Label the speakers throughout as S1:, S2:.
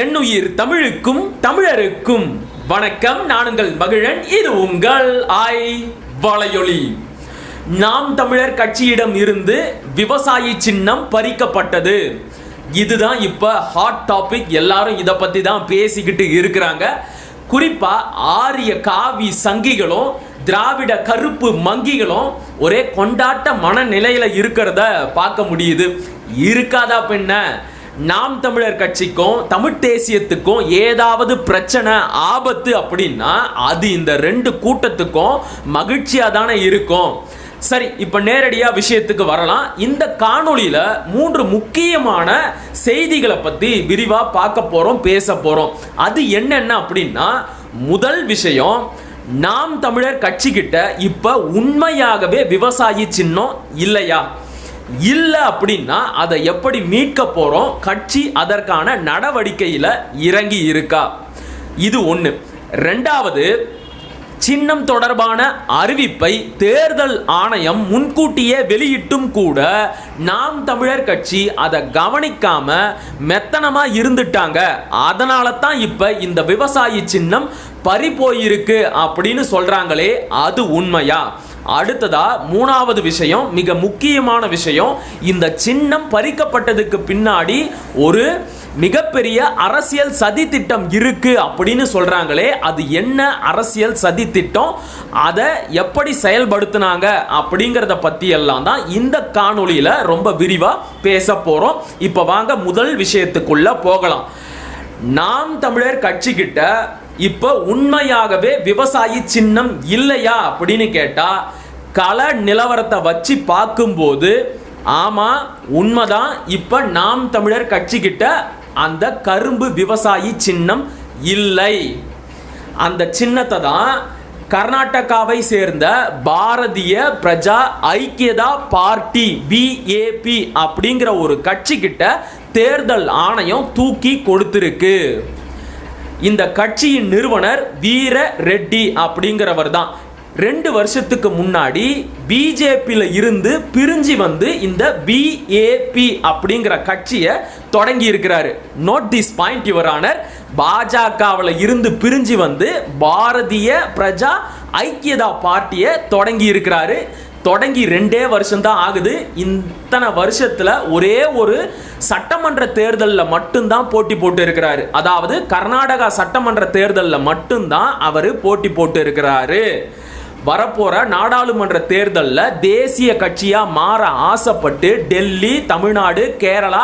S1: என்னுயிர் தமிழுக்கும் தமிழருக்கும் வணக்கம். நான் உங்கள் மகிழன். இது உங்கள் ஆய் வளையொலி நாம் தமிழர் கட்சியிடம் இருந்து விவசாயி சின்னம் பறிக்கப்பட்டது. இதுதான் இப்போ ஹாட் டாபிக் எல்லாரும் இதை பற்றி தான் பேசிக்கிட்டு இருக்கிறாங்க. குறிப்பாக ஆரிய காவி சங்கிகளும் திராவிட கருப்பு மங்கிகளும் ஒரே கொண்டாட்ட மனநிலையில் இருக்கிறத பார்க்க முடியுது. இருக்காதா பெண்ண நாம் தமிழர் கட்சிக்கும் தமிழ் தேசியத்துக்கும் ஏதாவது பிரச்சனை ஆபத்து அப்படின்னா அது இந்த ரெண்டு கூட்டத்துக்கும் மகிழ்ச்சியாக தானே இருக்கும். சரி இப்போ நேரடியாக விஷயத்துக்கு வரலாம். இந்த காணொளியில் மூன்று முக்கியமான செய்திகளை பற்றி விரிவாக பார்க்க போகிறோம் பேச போகிறோம் அது என்னென்ன அப்படின்னா முதல் விஷயம் நாம் தமிழர் கட்சிக்கிட்ட இப்போ உண்மையாகவே விவசாயி சின்னம் இல்லையா? இல்லை அப்படின்னா அதை எப்படி மீட்க போகிறோம் கட்சி அதற்கான நடவடிக்கையில் இறங்கி இருக்கா? இது ஒன்று ரெண்டாவது சின்னம் தொடர்பான அறிவிப்பை தேர்தல் ஆணையம் முன்கூட்டியே வெளியிட்டும் கூட நாம் தமிழர் கட்சி அதை கவனிக்காம மெத்தனமாக இருந்துட்டாங்க. அதனால தான் இப்போ இந்த விவசாயி சின்னம் பறி போயிருக்கு அப்படின்னு சொல்கிறாங்களே அது உண்மையா? அடுத்ததா மூணாவது விஷயம் மிக முக்கியமான விஷயம் இந்த சின்னம் பறிக்கப்பட்டதுக்கு பின்னாடி ஒரு மிகப்பெரிய அரசியல் சதி திட்டம் இருக்கு அப்படின்னு சொல்றாங்களே அது என்ன அரசியல் சதி திட்டம்? அதை எப்படி செயல்படுத்தினாங்க அப்படிங்கிறத பத்தி எல்லாம் தான் இந்த காணொளியில ரொம்ப விரிவா பேச போறோம். இப்போ வாங்க முதல் விஷயத்துக்குள்ள போகலாம். நாம் தமிழர் கட்சிக்கிட்ட இப்போ உண்மையாகவே விவசாயி சின்னம் இல்லையா அப்படின்னு கேட்டால் கள நிலவரத்தை வச்சு பார்க்கும்போது ஆமாம் உண்மைதான் இப்போ நாம் தமிழர் கட்சிக்கிட்ட அந்த கரும்பு விவசாயி சின்னம் இல்லை. அந்த சின்னத்தை தான் கர்நாடகாவை சேர்ந்த பாரதிய பிரஜா ஐக்கியதா பார்ட்டி பிஏபி அப்படிங்கிற ஒரு கட்சிக்கிட்ட தேர்தல் ஆணையம் தூக்கி கொடுத்துருக்கு. இந்த கட்சியின் நிறுவனர் வீர ரெட்டி அப்படிங்கிறவர் தான். ரெண்டு வருஷத்துக்கு முன்னாடி பிஜேபியில் இருந்து பிரிஞ்சு வந்து இந்த பிஏபி அப்படிங்கிற கட்சியை தொடங்கி இருக்கிறாரு. நோட் திஸ் பாயிண்ட் யுவரானர் பாஜகவில் இருந்து பிரிஞ்சு வந்து பாரதிய பிரஜா ஐக்கியதா பார்ட்டியை தொடங்கி இருக்கிறாரு. தொடங்கி ரெண்டே வருஷம் தான் ஆகுது. இத்தனை வருஷத்தில் ஒரே ஒரு சட்டமன்ற தேர்தலில் மட்டும்தான் போட்டி போட்டு இருக்கிறாரு அதாவது கர்நாடகா சட்டமன்ற தேர்தலில் மட்டும்தான் அவர் போட்டி போட்டு இருக்கிறாரு வரப்போற நாடாளுமன்ற தேர்தலில் தேசிய கட்சியாக மாற ஆசைப்பட்டு டெல்லி தமிழ்நாடு கேரளா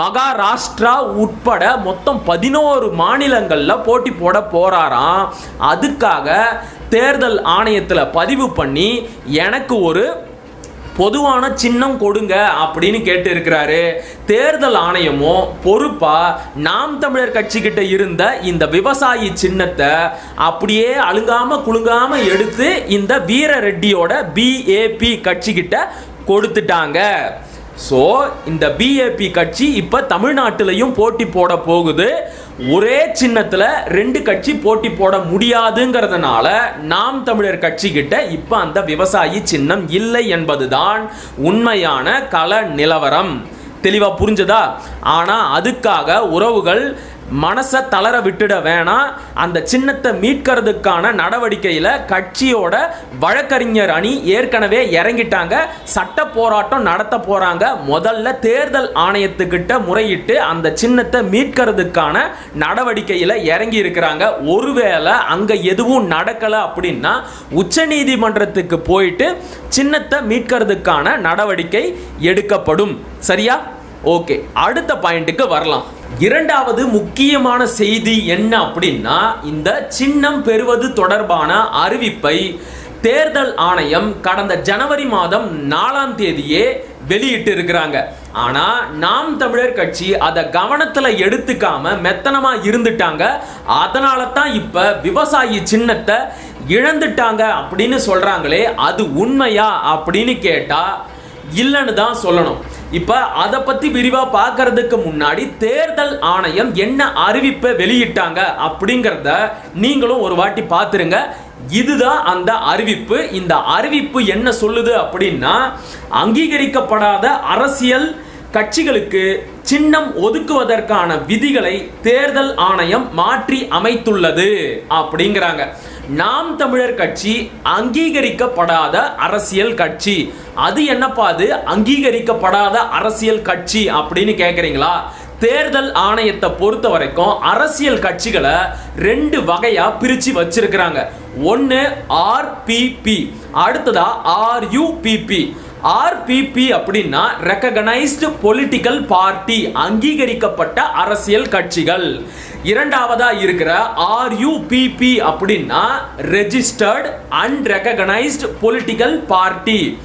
S1: மகாராஷ்டிரா உட்பட மொத்தம் பதினோரு மாநிலங்களில் போட்டி போட போறாராம். அதுக்காக தேர்தல் ஆணையத்தில் பதிவு பண்ணி எனக்கு ஒரு பொதுவான சின்னம் கொடுங்க அப்படின்னு கேட்டு இருக்கிறாரு தேர்தல் ஆணையமோ பொறுப்பா நாம் தமிழர் கட்சிக்கிட்ட இருந்த இந்த விவசாயி சின்னத்தை அப்படியே அழுங்காம குலுங்காம எடுத்து இந்த வீர ரெட்டியோட பிஏபி கட்சிக்கிட்ட கொடுத்துட்டாங்க. ஸோ இந்த பிஏபி கட்சி இப்போ தமிழ்நாட்டிலையும் போட்டி போட போகுது. ஒரே சின்னத்தில் ரெண்டு கட்சி போட்டி போட முடியாதுங்கிறதுனால நாம் தமிழர் கட்சி கிட்ட இப்போ அந்த விவசாயி சின்னம் இல்லை என்பதுதான் உண்மையான கள நிலவரம். தெளிவாக புரிஞ்சதா? ஆனால் அதுக்காக உறவுகள் மனசை தளர விட்டுட வேணாம். அந்த சின்னத்தை மீட்கிறதுக்கான நடவடிக்கையில் கட்சியோட வழக்கறிஞர் அணி ஏற்கனவே இறங்கிட்டாங்க. சட்ட போராட்டம் நடத்த போகிறாங்க முதல்ல தேர்தல் ஆணையத்துக்கிட்ட முறையிட்டு அந்த சின்னத்தை மீட்கிறதுக்கான நடவடிக்கையில் இறங்கி இருக்கிறாங்க. ஒருவேளை அங்கே எதுவும் நடக்கலை அப்படின்னா உச்சநீதிமன்றத்துக்கு போயிட்டு சின்னத்தை மீட்கிறதுக்கான நடவடிக்கை எடுக்கப்படும். சரியா? ஓகே. அடுத்த பாயிண்ட்டுக்கு வரலாம். இரண்டாவது முக்கியமான செய்தி என்ன அப்படின்னா இந்த சின்னம் பெறுவது தொடர்பான அறிவிப்பை தேர்தல் ஆணையம் கடந்த ஜனவரி மாதம் நாலாம் தேதியே வெளியிட்டு இருக்கிறாங்க ஆனால் நாம் தமிழர் கட்சி அதை கவனத்தில் எடுத்துக்காம மெத்தனமாக இருந்துட்டாங்க. அதனால தான் இப்போ விவசாயி சின்னத்தை இழந்துட்டாங்க அப்படின்னு சொல்கிறாங்களே அது உண்மையா அப்படின்னு கேட்டால் இல்லைன்னு தான் சொல்லணும். இப்போ அதை பற்றி விரிவாக பார்க்கறதுக்கு முன்னாடி தேர்தல் ஆணையம் என்ன அறிவிப்பை வெளியிட்டாங்க அப்படிங்கிறத நீங்களும் ஒரு வாட்டி பார்த்துருங்க இதுதான் அந்த அறிவிப்பு. இந்த அறிவிப்பு என்ன சொல்லுது அப்படின்னா அங்கீகரிக்கப்படாத அரசியல் கட்சிகளுக்கு சின்னம் ஒதுக்குவதற்கான விதிகளை தேர்தல் ஆணையம் மாற்றி அமைத்துள்ளது அப்படிங்கிறாங்க. நாம் தமிழர் கட்சி அங்கீகரிக்கப்படாத அரசியல் கட்சி. அது என்னப்பா அது? அங்கீகரிக்கப்படாத அரசியல் கட்சி அப்படின்னு கேட்குறீங்களா தேர்தல் ஆணையத்தை பொறுத்த வரைக்கும் அரசியல் கட்சிகளை ரெண்டு வகையா பிரிச்சு வச்சிருக்கிறாங்க. ஒன்று ஆர்பிபி அடுத்ததா ஆர்யூபிபி ஆர்பிபி அப்படின்னா ரெக்ககனைஸ்டு பொலிட்டிக்கல் பார்ட்டி அங்கீகரிக்கப்பட்ட அரசியல் கட்சிகள். இரண்டாவதா இருக்கிற ஆர்யூபிபி அப்படின்னா ரெஜிஸ்டர்ட் அன்ரெகனைஸ்டு பொலிட்டிக்கல் பார்ட்டி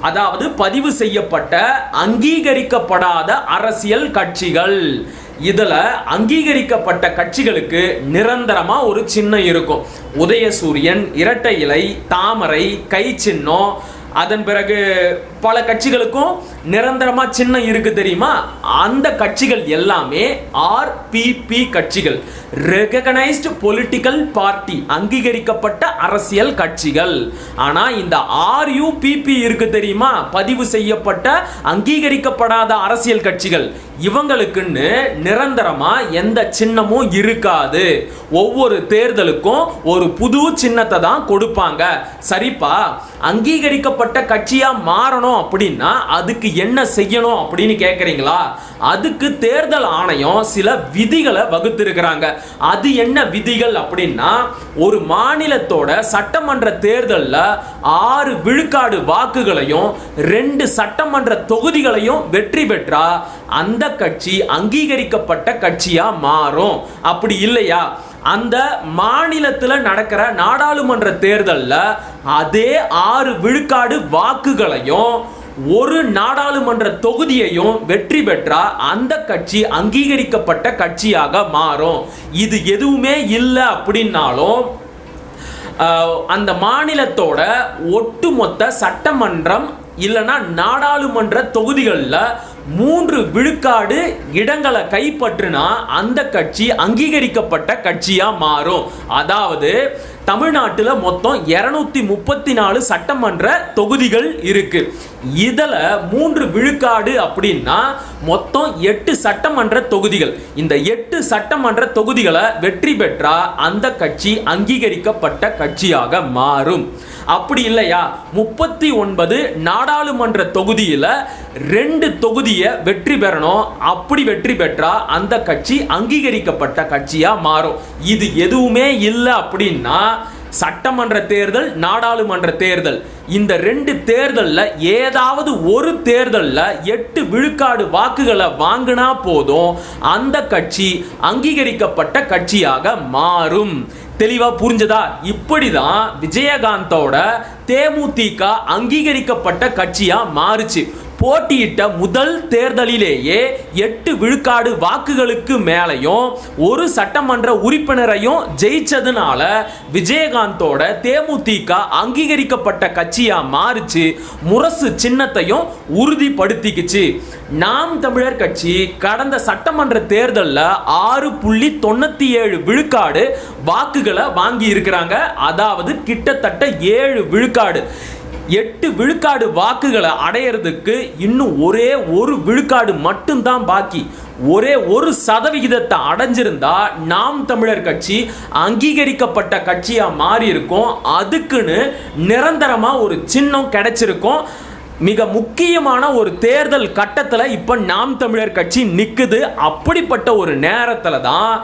S1: அதாவது பதிவு செய்யப்பட்ட அங்கீகரிக்கப்படாத அரசியல் கட்சிகள். இதில் அங்கீகரிக்கப்பட்ட கட்சிகளுக்கு நிரந்தரமாக ஒரு சின்னம் இருக்கும். உதயசூரியன் இரட்டை இலை தாமரை கை சின்னம் அதன் பிறகு பல கட்சிகளுக்கும் நிரந்தரமாக சின்னம் இருக்குது தெரியுமா? அந்த கட்சிகள் எல்லாமே ஆர்பிபி கட்சிகள். ரெகனைஸ்டு பொலிட்டிக்கல் பார்ட்டி அங்கீகரிக்கப்பட்ட அரசியல் கட்சிகள். ஆனால் இந்த ஆர்யூபிபி இருக்கு தெரியுமா? பதிவு செய்யப்பட்ட அங்கீகரிக்கப்படாத அரசியல் கட்சிகள். இவங்களுக்குன்னு நிரந்தரமாக எந்த சின்னமும் இருக்காது. ஒவ்வொரு தேர்தலுக்கும் ஒரு புது சின்னத்தை தான் கொடுப்பாங்க. சரிப்பா அங்கீகரிக்கப்பட்ட கட்சியாக மாறணும். அப்படின்னா அதுக்கு என்ன செய்யணும் அப்படின்னு கேட்குறீங்களா அதுக்கு தேர்தல் ஆணையம் சில விதிகளை வகுத்திருக்கிறாங்க. அது என்ன விதிகள் அப்படின்னா ஒரு மாநிலத்தோட சட்டமன்ற தேர்தலில் ஆறு விழுக்காடு வாக்குகளையும் ரெண்டு சட்டமன்ற தொகுதிகளையும் வெற்றி பெற்றா அந்த கட்சி அங்கீகரிக்கப்பட்ட கட்சியா மாறும். அப்படி இல்லையா? அந்த மாநிலத்தில் நடக்கிற நாடாளுமன்ற தேர்தலில் அதே ஆறு விழுக்காடு வாக்குகளையும் ஒரு நாடாளுமன்ற தொகுதியையும் வெற்றி பெற்றால் அந்த கட்சி அங்கீகரிக்கப்பட்ட கட்சியாக மாறும். இது எதுவுமே இல்லை அப்படின்னாலும் அந்த மாநிலத்தோட ஒட்டுமொத்த சட்டமன்றம் இல்லைன்னா நாடாளுமன்ற தொகுதிகளில் மூன்று விழுக்காடு இடங்களை கைப்பற்றினா அந்த கட்சி அங்கீகரிக்கப்பட்ட கட்சியாக மாறும். அதாவது தமிழ்நாட்டில் மொத்தம் இரநூத்தி முப்பத்தி நாலு சட்டமன்ற தொகுதிகள் இருக்கு. இதில் மூன்று விழுக்காடு அப்படின்னா மொத்தம் எட்டு சட்டமன்ற தொகுதிகள். இந்த எட்டு சட்டமன்ற தொகுதிகளை வெற்றி பெற்றா அந்த கட்சி அங்கீகரிக்கப்பட்ட கட்சியாக மாறும். அப்படி இல்லையா? முப்பத்தி ஒன்பது நாடாளுமன்ற தொகுதியில் ரெண்டு தொகுதியை வெற்றி பெறணும். அப்படி வெற்றி பெற்றா அந்த கட்சி அங்கீகரிக்கப்பட்ட கட்சியாக மாறும். இது எதுவுமே இல்லை அப்படின்னா சட்டமன்ற தேர்தல் நாடாளுமன்ற தேர்தல். இந்த ரெண்டு தேர்தலில் ஏதாவது ஒரு தேர்தலில் எட்டு விழுக்காடு வாக்குகளை வாங்கினா போதும். அந்த கட்சி அங்கீகரிக்கப்பட்ட கட்சியாக மாறும். தெளிவா புரிஞ்சதா? இப்படி தான் விஜயகாந்தோட தேமுதிக அங்கீகரிக்கப்பட்ட கட்சியா மாறுச்சு. போட்டியிட்ட முதல் தேர்தலிலேயே எட்டு விழுக்காடு வாக்குகளுக்கு மேலையும் ஒரு சட்டமன்ற உறுப்பினரையும் ஜெயிச்சதுனால விஜயகாந்தோட தேமுதிக அங்கீகரிக்கப்பட்ட கட்சியா மாறுச்சு முரசு சின்னத்தையும் உறுதிப்படுத்திக்கிச்சு. நாம் தமிழர் கட்சி கடந்த சட்டமன்ற தேர்தலில் ஆறு புள்ளி தொண்ணூத்தி ஏழு விழுக்காடு வாக்குகளை வாங்கி இருக்கிறாங்க அதாவது கிட்டத்தட்ட ஏழு விழுக்காடு. எட்டு விழுக்காடு வாக்குகளை அடையிறதுக்கு இன்னும் ஒரே ஒரு விழுக்காடு மட்டும்தான் பாக்கி. ஒரே ஒரு சதவிகிதத்தை அடைஞ்சிருந்தா நாம் தமிழர் கட்சி அங்கீகரிக்கப்பட்ட கட்சியாக மாறி இருக்கும் அதுக்குன்னு நிரந்தரமாக ஒரு சின்னம் கிடைச்சிருக்கும். மிக முக்கியமான ஒரு தேர்தல் கட்டத்தில் இப்போ நாம் தமிழர் கட்சி நிற்குது அப்படிப்பட்ட ஒரு நேரத்தில் தான்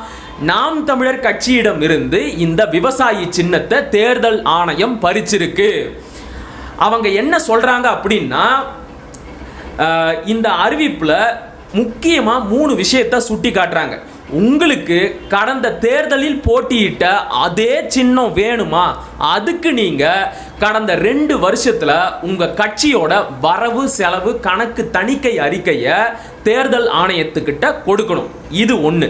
S1: நாம் தமிழர் கட்சியிடம் இருந்து இந்த விவசாயி சின்னத்தை தேர்தல் ஆணையம் பறிச்சிருக்கு. அவங்க என்ன சொல்கிறாங்க அப்படின்னா இந்த அறிவிப்பில் முக்கியமாக மூணு விஷயத்தை சுட்டி காட்டுறாங்க. உங்களுக்கு கடந்த தேர்தலில் போட்டியிட்ட அதே சின்னம் வேணுமா? அதுக்கு நீங்கள் கடந்த ரெண்டு வருஷத்தில் உங்கள் கட்சியோட வரவு செலவு கணக்கு தணிக்கை அறிக்கையை தேர்தல் ஆணையத்துக்கிட்ட கொடுக்கணும். இது ஒன்று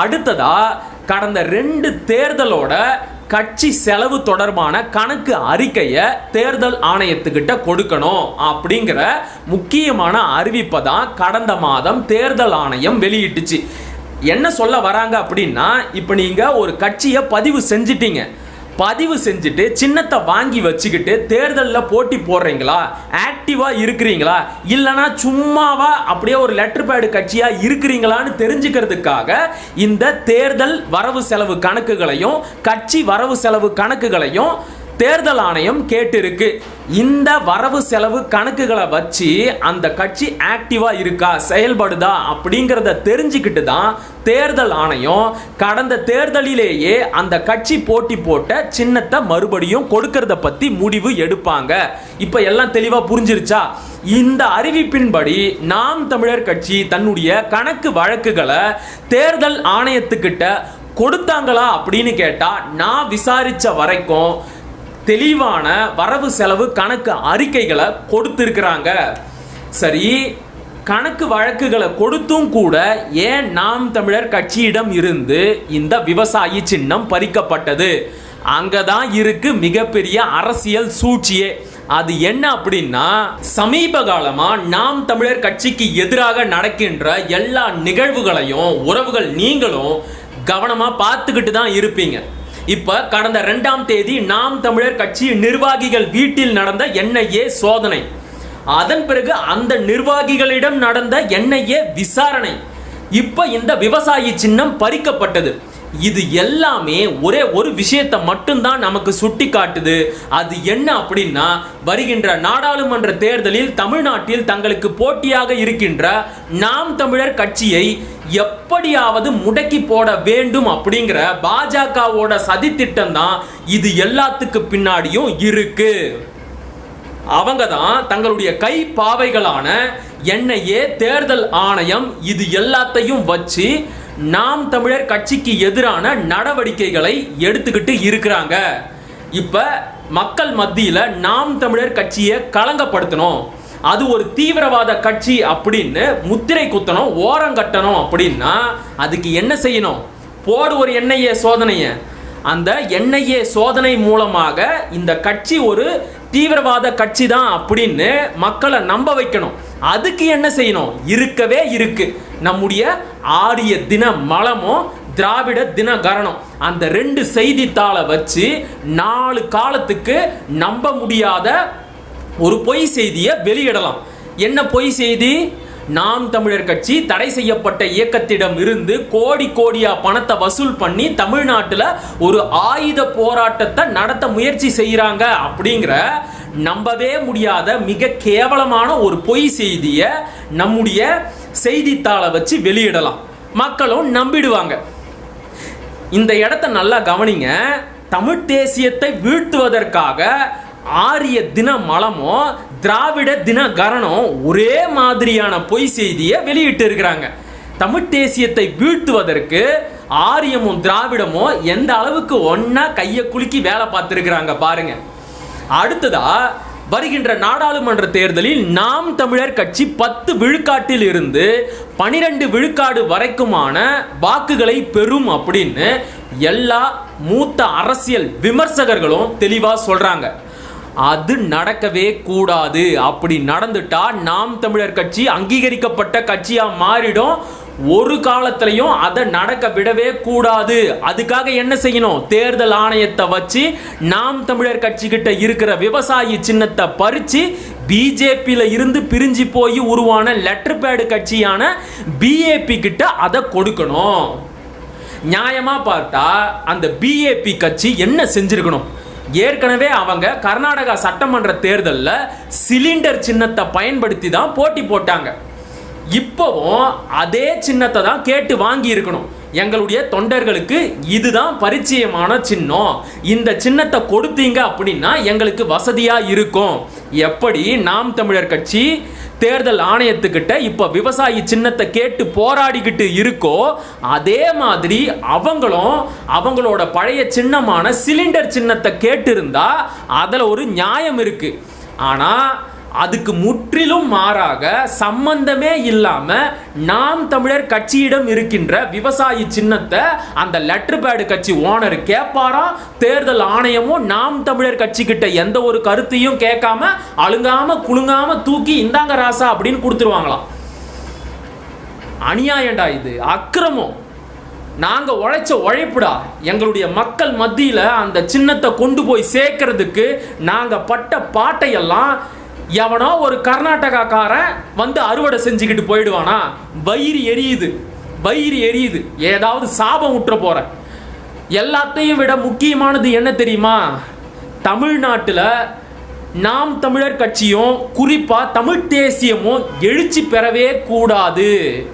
S1: அடுத்ததாக கடந்த ரெண்டு தேர்தலோட கட்சி செலவு தொடர்பான கணக்கு அறிக்கையை தேர்தல் ஆணையத்துக்கிட்ட கொடுக்கணும் அப்படிங்கிற முக்கியமான அறிவிப்பை தான் கடந்த மாதம் தேர்தல் ஆணையம் வெளியிட்டுச்சு. என்ன சொல்ல வராங்க அப்படின்னா இப்போ நீங்கள் ஒரு கட்சியை பதிவு செஞ்சிட்டீங்க. பதிவு செஞ்சுட்டு சின்னத்தை வாங்கி வச்சுக்கிட்டு தேர்தலில் போட்டி போடுறீங்களா? ஆக்டிவாக இருக்கிறீங்களா? இல்லைனா சும்மாவா அப்படியே ஒரு லெட்டர் பேடு கட்சியாக இருக்கிறீங்களான்னு தெரிஞ்சுக்கிறதுக்காக இந்த தேர்தல் வரவு செலவு கணக்குகளையும் கட்சி வரவு செலவு கணக்குகளையும் தேர்தல் ஆணையம் கேட்டிருக்கு. இந்த வரவு செலவு கணக்குகளை வச்சு அந்த கட்சி ஆக்டிவா இருக்கா செயல்படுதா அப்படிங்கிறத தெரிஞ்சுக்கிட்டு தான் தேர்தல் ஆணையம் கடந்த தேர்தலிலேயே அந்த கட்சி போட்டி போட்ட சின்னத்தை மறுபடியும் கொடுக்கறத பத்தி முடிவு எடுப்பாங்க. இப்போ எல்லாம் தெளிவா புரிஞ்சிருச்சா? இந்த அறிவிப்பின்படி நாம் தமிழர் கட்சி தன்னுடைய கணக்கு வழக்குகளை தேர்தல் ஆணையத்துக்கிட்ட கொடுத்தாங்களா அப்படின்னு கேட்டா நான் விசாரிச்ச வரைக்கும் தெளிவான வரவு செலவு கணக்கு அறிக்கைகளை கொடுத்துருக்குறாங்க. சரி கணக்கு வழக்குகளை கொடுத்தும் கூட ஏன் நாம் தமிழர் கட்சியிடம் இருந்து இந்த விவசாயி சின்னம் பறிக்கப்பட்டது? அங்கே தான் இருக்கு மிகப்பெரிய அரசியல் சூழ்ச்சியே. அது என்ன அப்படின்னா சமீப காலமாக நாம் தமிழர் கட்சிக்கு எதிராக நடக்கின்ற எல்லா நிகழ்வுகளையும் உறவுகள் நீங்களும் கவனமாக பார்த்துக்கிட்டு தான் இருப்பீங்க. இப்ப கடந்த ரெண்டாம் தேதி நாம் தமிழர் கட்சி நிர்வாகிகள் வீட்டில் நடந்த என்ஐஏ சோதனை. அதன் பிறகு அந்த நிர்வாகிகளிடம் நடந்த என்ஐஏ விசாரணை. இப்ப இந்த விவசாயி சின்னம் பறிக்கப்பட்டது. இது எல்லாமே ஒரே ஒரு விஷயத்தை மட்டும்தான் நமக்கு சுட்டி காட்டுது அது என்ன அப்படின்னா வருகின்ற நாடாளுமன்ற தேர்தலில் தமிழ்நாட்டில் தங்களுக்கு போட்டியாக இருக்கின்ற நாம் தமிழர் கட்சியை எப்படியாவது முடக்கி போட வேண்டும் அப்படிங்கிற பாஜகவோட சதித்திட்டம் தான் இது எல்லாத்துக்கு பின்னாடியும் இருக்கு. அவங்க தான் தங்களுடைய கை பாவைகளான என்ஐஏ தேர்தல் ஆணையம் இது எல்லாத்தையும் வச்சு நாம் தமிழர் கட்சிக்கு எதிரான நடவடிக்கைகளை எடுத்துக்கிட்டு இருக்கிறாங்க. இப்போ மக்கள் மத்தியில் நாம் தமிழர் கட்சியை களங்கப்படுத்தணும். அது ஒரு தீவிரவாத கட்சி அப்படின்னு முத்திரை குத்தணும் ஓரம் கட்டணும் அப்படின்னா அதுக்கு என்ன செய்யணும்? போடு ஒரு என்ஐஏ சோதனையை. அந்த என்ஐஏ சோதனை மூலமாக இந்த கட்சி ஒரு தீவிரவாத கட்சி தான் அப்படின்னு மக்களை நம்ப வைக்கணும். அதுக்கு என்ன செய்யணும்? இருக்கவே இருக்குது நம்முடைய ஆரிய தின மலமும் திராவிட தின கரணம். அந்த ரெண்டு செய்தித்தாளை வச்சு நாலு காலத்துக்கு நம்ப முடியாத ஒரு பொய் செய்தியை வெளியிடலாம். என்ன பொய் செய்தி? நாம் தமிழர் கட்சி தடை செய்யப்பட்ட இயக்கத்திடம் இருந்து கோடி கோடியா பணத்தை வசூல் பண்ணி தமிழ்நாட்டில் ஒரு ஆயுத போராட்டத்தை நடத்த முயற்சி செய்கிறாங்க அப்படிங்கிற நம்பவே முடியாத மிக கேவலமான ஒரு பொய் செய்தியை நம்முடைய செய்தித்தாளை வச்சு வெளியிடலாம். மக்களும் நம்பிடுவாங்க. இந்த இடத்த நல்லா கவனிங்க. தமிழ் தேசியத்தை வீழ்த்துவதற்காக ஆரிய தின மலமும் திராவிட தின கரணம் ஒரே மாதிரியான பொய் செய்தியை வெளியிட்டு இருக்கிறாங்க. தமிழ் தேசியத்தை வீழ்த்துவதற்கு ஆரியமும் திராவிடமும் எந்த அளவுக்கு ஒன்றா கையை குலுக்கி வேலை பார்த்துருக்குறாங்க பாருங்க. அடுத்ததாக வருகின்ற நாடாளுமன்ற தேர்தலில் நாம் தமிழர் கட்சி பத்து விழுக்காட்டில் இருந்து பனிரெண்டு விழுக்காடு வரைக்குமான வாக்குகளை பெறும் அப்படின்னு எல்லா மூத்த அரசியல் விமர்சகர்களும் தெளிவாக சொல்றாங்க. அது நடக்கவே கூடாது. அப்படி நடந்துட்டா நாம் தமிழர் கட்சி அங்கீகரிக்கப்பட்ட கட்சியாக மாறிடும். ஒரு காலத்திலையும் அதை நடக்க விடவே கூடாது. அதுக்காக என்ன செய்யணும்? தேர்தல் ஆணையத்தை வச்சு நாம் தமிழர் கட்சி கிட்ட இருக்கிற விவசாயி சின்னத்தை பறிச்சு பிஜேபியில் இருந்து பிரிஞ்சு போய் உருவான லெட்டர் பேடு கட்சியான பிஏபி கிட்ட அதை கொடுக்கணும். நியாயமாக பார்த்தா அந்த பிஏபி கட்சி என்ன செஞ்சிருக்கணும்? ஏற்கனவே அவங்க கர்நாடகா சட்டமன்ற தேர்தலில் சிலிண்டர் சின்னத்தை பயன்படுத்தி தான் போட்டி போட்டாங்க. இப்போவும் அதே சின்னத்தை தான் கேட்டு வாங்கி இருக்கணும் எங்களுடைய தொண்டர்களுக்கு இதுதான் பரிச்சயமான சின்னம். இந்த சின்னத்தை கொடுத்தீங்க அப்படின்னா எங்களுக்கு வசதியாக இருக்கும். எப்படி நாம் தமிழர் கட்சி தேர்தல் ஆணையத்துக்கிட்ட இப்போ விவசாயி சின்னத்தை கேட்டு போராடிக்கிட்டு இருக்கோ அதே மாதிரி அவங்களும் அவங்களோட பழைய சின்னமான சிலிண்டர் சின்னத்தை கேட்டிருந்தா அதில் ஒரு நியாயம் இருக்குது ஆனால் அதுக்கு முற்றிலும் மாறாக சம்பந்தமே இல்லாம நாம் தமிழர் கட்சியிடம் இருக்கின்ற விவசாயி சின்னத்தை அந்த லெட்டர் பேடு கட்சி ஓனர் கேட்பாராம் தேர்தல் ஆணையமும் நாம் தமிழர் கட்சி கிட்ட எந்த ஒரு கருத்தையும் கேட்காம அழுங்காம குலுங்காம தூக்கி இந்தாங்க ராசா அப்படின்னு கொடுத்துருவாங்களாம். அநியாயம்டா இது. அக்கிரமம். நாங்க உழைச்ச உழைப்புடா. எங்களுடைய மக்கள் மத்தியில அந்த சின்னத்தை கொண்டு போய் சேர்க்கறதுக்கு நாங்க பட்ட பாட்டையெல்லாம் எவனோ ஒரு கர்நாடகாக்காரன் வந்து அறுவடை செஞ்சுக்கிட்டு போயிடுவானா? வயிறு எரியுது. வயிறு எரியுது. ஏதாவது சாபம் விட்டுற போகிற எல்லாத்தையும் விட முக்கியமானது என்ன தெரியுமா? தமிழ்நாட்டில் நாம் தமிழர் கட்சியும் குறிப்பா தமிழ் தேசியமும் எழுச்சி பெறவே கூடாது.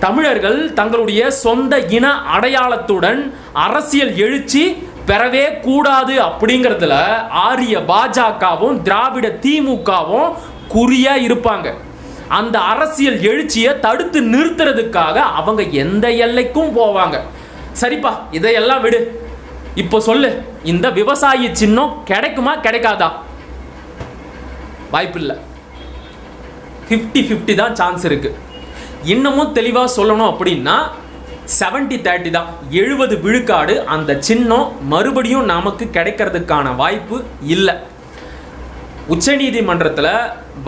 S1: தமிழர்கள் தங்களுடைய சொந்த இன அடையாளத்துடன் அரசியல் எழுச்சி பெறவே கூடாது அப்படிங்கிறதுல ஆரிய பாஜகவும் திராவிட திமுகவும் குறியா இருப்பாங்க. அந்த அரசியல் எழுச்சியை தடுத்து நிறுத்துறதுக்காக அவங்க எந்த எல்லைக்கும் போவாங்க. சரிப்பா இதையெல்லாம் விடு. இப்போ சொல்லு இந்த விவசாயி சின்னம் கிடைக்குமா கிடைக்காதா? வாய்ப்பில்லை. ஃபிஃப்டி ஃபிஃப்டி தான் சான்ஸ் இருக்குது இன்னமும் தெளிவாக சொல்லணும் அப்படின்னா செவன்டி தேர்ட்டி தான். எழுபது விழுக்காடு அந்த சின்னம் மறுபடியும் நமக்கு கிடைக்கிறதுக்கான வாய்ப்பு இல்லை. உச்சநீதிமன்றத்தில்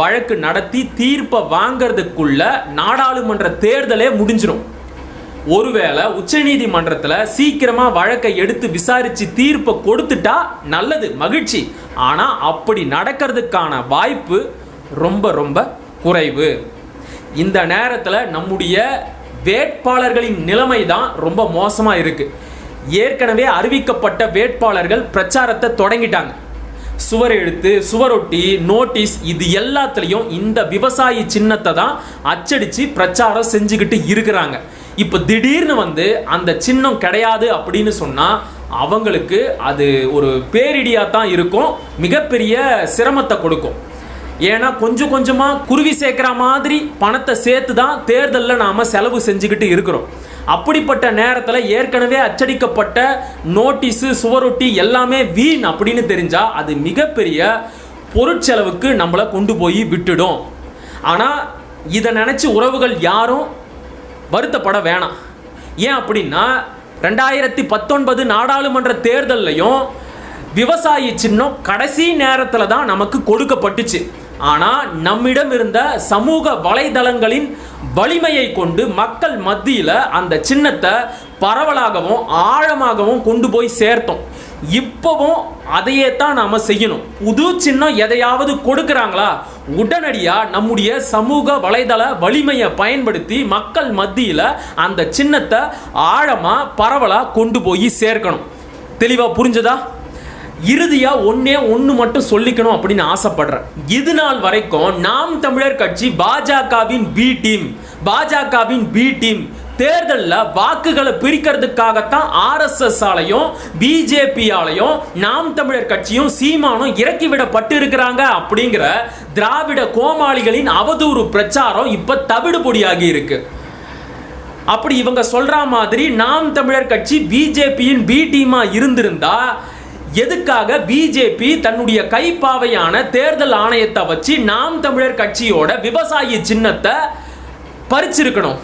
S1: வழக்கு நடத்தி தீர்ப்பை வாங்கிறதுக்குள்ள நாடாளுமன்ற தேர்தலே முடிஞ்சிடும் ஒருவேளை உச்சநீதிமன்றத்தில் சீக்கிரமாக வழக்கை எடுத்து விசாரித்து தீர்ப்பை கொடுத்துட்டா நல்லது மகிழ்ச்சி. ஆனால் அப்படி நடக்கிறதுக்கான வாய்ப்பு ரொம்ப ரொம்ப குறைவு. இந்த நேரத்தில் நம்முடைய வேட்பாளர்களின் நிலைமை தான் ரொம்ப மோசமாக இருக்குது ஏற்கனவே அறிவிக்கப்பட்ட வேட்பாளர்கள் பிரச்சாரத்தை தொடங்கிட்டாங்க. சுவர் எழுத்து சுவரொட்டி நோட்டீஸ் இது எல்லாத்துலேயும் இந்த விவசாயி சின்னத்தை தான் அச்சடித்து பிரச்சாரம் செஞ்சுக்கிட்டு இருக்கிறாங்க. இப்போ திடீர்னு வந்து அந்த சின்னம் கிடையாது அப்படின்னு சொன்னால் அவங்களுக்கு அது ஒரு பேரிடியாக தான் இருக்கும் மிகப்பெரிய சிரமத்தை கொடுக்கும். ஏன்னா கொஞ்சம் கொஞ்சமாக குருவி சேர்க்குற மாதிரி பணத்தை சேர்த்து தான் தேர்தலில் நாம் செலவு செஞ்சுக்கிட்டு இருக்கிறோம். அப்படிப்பட்ட நேரத்தில் ஏற்கனவே அச்சடிக்கப்பட்ட நோட்டீஸு சுவரொட்டி எல்லாமே வீண் அப்படின்னு தெரிஞ்சால் அது மிகப்பெரிய பொருட்செலவுக்கு நம்மளை கொண்டு போய் விட்டுடும். ஆனால் இதை நினச்சி உறவுகள் யாரும் வருத்தப்பட வேணாம். ஏன் அப்படின்னா ரெண்டாயிரத்தி பத்தொன்பது நாடாளுமன்ற தேர்தல்லையும் விவசாயி சின்னம் கடைசி நேரத்தில் தான் நமக்கு கொடுக்கப்பட்டுச்சு. ஆனால் நம்மிடம் இருந்த சமூக வலைதளங்களின் வலிமையை கொண்டு மக்கள் மத்தியில் அந்த சின்னத்தை பரவலாகவும் ஆழமாகவும் கொண்டு போய் சேர்த்தோம். இப்போவும் அதையே தான் நாம் செய்யணும். புது சின்னம் எதையாவது கொடுக்குறாங்களா? உடனடியாக நம்முடைய சமூக வலைதள வலிமையை பயன்படுத்தி மக்கள் மத்தியில் அந்த சின்னத்தை ஆழமாக பரவலாக கொண்டு போய் சேர்க்கணும். தெளிவாக புரிஞ்சதா? இறுதியாக ஒன்னே ஒன்று மட்டும் சொல்லிக்கணும் அப்படின்னு ஆசைப்படுறேன். இது நாள் வரைக்கும் நாம் தமிழர் கட்சி பாஜகவின் பி டீம் பாஜகவின் பி டீம் தேர்தலில் வாக்குகளை பிரிக்கிறதுக்காகத்தான் ஆர்எஸ்எஸ் ஆலையும் பிஜேபியாலையும் நாம் தமிழர் கட்சியும் சீமானும் இறக்கிவிடப்பட்டு இருக்கிறாங்க அப்படிங்கிற திராவிட கோமாளிகளின் அவதூறு பிரச்சாரம் இப்போ தவிடு பொடியாகி இருக்கு. அப்படி இவங்க சொல்ற மாதிரி நாம் தமிழர் கட்சி பிஜேபியின் பி டீமா இருந்திருந்தா எதுக்காக பிஜேபி தன்னுடைய கைப்பாவையான தேர்தல் ஆணையத்தை வச்சு நாம் தமிழர் கட்சியோட விவசாயி சின்னத்தை பறிச்சிருக்கணும்.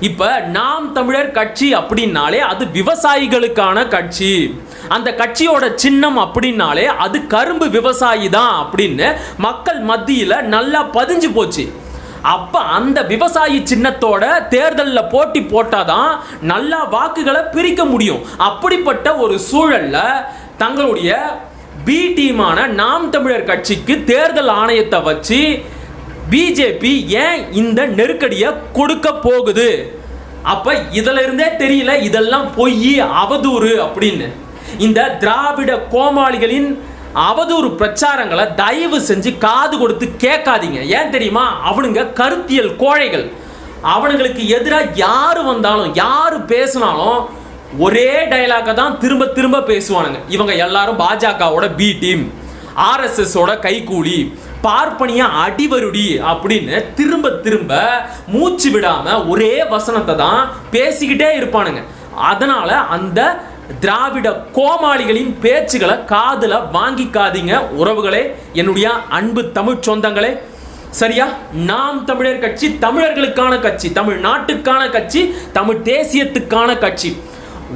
S1: இப்ப நாம் தமிழர் கட்சி அப்படின்னாலே அது விவசாயிகளுக்கான கட்சி. அந்த கட்சியோட சின்னம் அப்படின்னாலே அது கரும்பு விவசாயி தான் அப்படின்னு மக்கள் மத்தியில் நல்லா பதிஞ்சு போச்சு. அப்ப அந்த விவசாயி சின்னத்தோட தேர்தலில் போட்டி போட்டாதான் நல்லா வாக்குகளை பிரிக்க முடியும். அப்படிப்பட்ட ஒரு சூழல்ல தங்களுடைய பி டீமான நாம் தமிழர் கட்சிக்கு தேர்தல் ஆணையத்தை வச்சு பிஜேபி ஏன் இந்த நெருக்கடியை கொடுக்க போகுது? அப்ப இதுல இருந்தே தெரியல இதெல்லாம் பொய் அவதூறு அப்படின்னு. இந்த திராவிட கோமாளிகளின் அவதூறு பிரச்சாரங்களை தயவு செஞ்சு காது கொடுத்து கேட்காதீங்க. ஏன் தெரியுமா? அவனுங்க கருத்தியல் கோழைகள். அவனுங்களுக்கு எதிராக யார் வந்தாலும் யார் பேசினாலும் ஒரே டைலாக தான் திரும்ப திரும்ப பேசுவானுங்க. இவங்க எல்லாரும் பாஜகவோட பி டீம் ஆர்எஸ்எஸோட கைகூலி பார்ப்பனிய அடிவருடி அப்படின்னு திரும்ப திரும்ப மூச்சு விடாமல் ஒரே வசனத்தை தான் பேசிக்கிட்டே இருப்பானுங்க. அதனால் அந்த திராவிட கோமாளிகளின் பேச்சுகளை காதில் வாங்கிக்காதீங்க. உறவுகளே என்னுடைய அன்பு தமிழ் சொந்தங்களே. சரியா? நாம் தமிழர் கட்சி தமிழர்களுக்கான கட்சி தமிழ் நாட்டுக்கான கட்சி தமிழ் தேசியத்துக்கான கட்சி.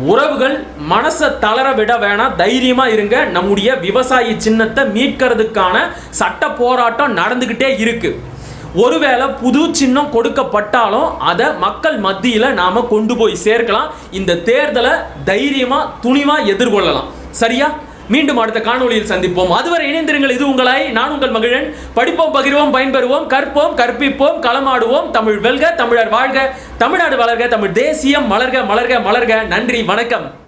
S1: உறவுகள் மனசை தளர விட வேணாம். தைரியமா இருங்க. நம்முடைய விவசாயி சின்னத்தை மீட்கிறதுக்கான சட்ட போராட்டம் நடந்துகிட்டே இருக்கு. ஒருவேளை புது சின்னம் கொடுக்கப்பட்டாலும் அதை மக்கள் மத்தியில் நாம் கொண்டு போய் சேர்க்கலாம். இந்த தேர்தலை தைரியமாக துணிவாக எதிர்கொள்ளலாம். சரியா? மீண்டும் அடுத்த காணொளியில் சந்திப்போம். அதுவரை இணைந்திருங்கள். இது உங்களாய். நான் உங்கள் மகிழன். படிப்போம் பகிர்வோம் பயன்பெறுவோம் கற்போம் கற்பிப்போம் களமாடுவோம். தமிழ் வெல்க தமிழர் வாழ்க. தமிழ்நாடு வளர்க தமிழ் தேசியம் மலர்க மலர்க மலர்க. நன்றி வணக்கம்.